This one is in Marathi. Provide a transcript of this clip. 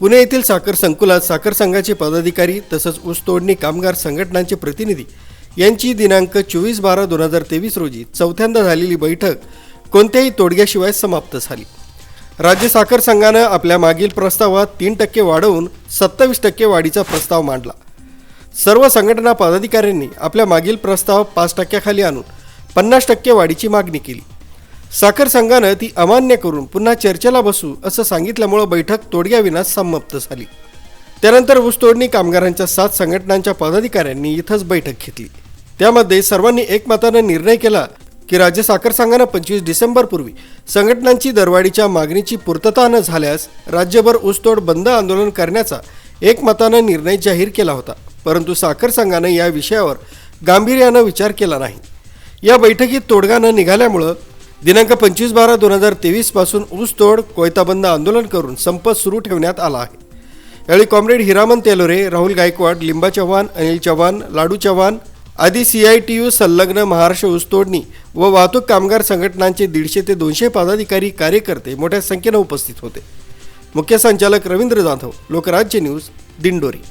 पुणे येथील साखर संकुलात साखर संघाचे पदाधिकारी तसंच ऊसतोडणी कामगार संघटनांचे प्रतिनिधी यांची दिनांक चोवीस बारा दोन हजार तेवीस रोजी चौथ्यांदा झालेली बैठक कोणत्याही तोडग्याशिवाय समाप्त झाली. राज्य साखर संघानं आपल्या मागील प्रस्तावात तीन टक्के वाढवून सत्तावीस टक्के वाढीचा प्रस्ताव मांडला. सर्व संघटना पदाधिकाऱ्यांनी आपल्या मागील प्रस्ताव पाच टक्क्याखाली आणून पन्नास टक्के वाढीची मागणी केली. साखर संघानं ती अमान्य करून पुन्हा चर्चेला बसू असं सांगितल्यामुळं बैठक तोडग्याविना समाप्त झाली. त्यानंतर ऊसतोडणी कामगारांच्या सात संघटनांच्या पदाधिकाऱ्यांनी इथंच बैठक घेतली. त्यामध्ये सर्वांनी एकमतानं निर्णय केला की राज्य साखर संघानं पंचवीस डिसेंबरपूर्वी संघटनांची दरवाढीच्या मागणीची पूर्तता न झाल्यास राज्यभर ऊसतोड बंद आंदोलन करण्याचा एकमतानं निर्णय जाहीर केला होता. परंतु साखर संघानं या विषयावर गांभीर्यानं विचार केला नाही. या बैठकीत तोडगानं निघाल्यामुळं दिनांक पंचवीस बारा दोन हजार तेवीसपासून ऊसतोड कोयताबंद आंदोलन करून संप सुरू ठेवण्यात आला आहे. यावेळी कॉम्रेड हिरामन तेलोरे राहुल गायकवाड लिंबा चव्हाण अनिल चव्हाण लाडू चव्हाण आदी सी आय टी यू संलग्न महाराष्ट्र ऊसतोडणी व वाहतूक कामगार संघटनांचे दीडशे ते दोनशे पदाधिकारी कार्यकर्ते मोठ्या संख्येनं उपस्थित होते. मुख्य संचालक रवींद्र जाधव लोकराज्य न्यूज दिंडोरी.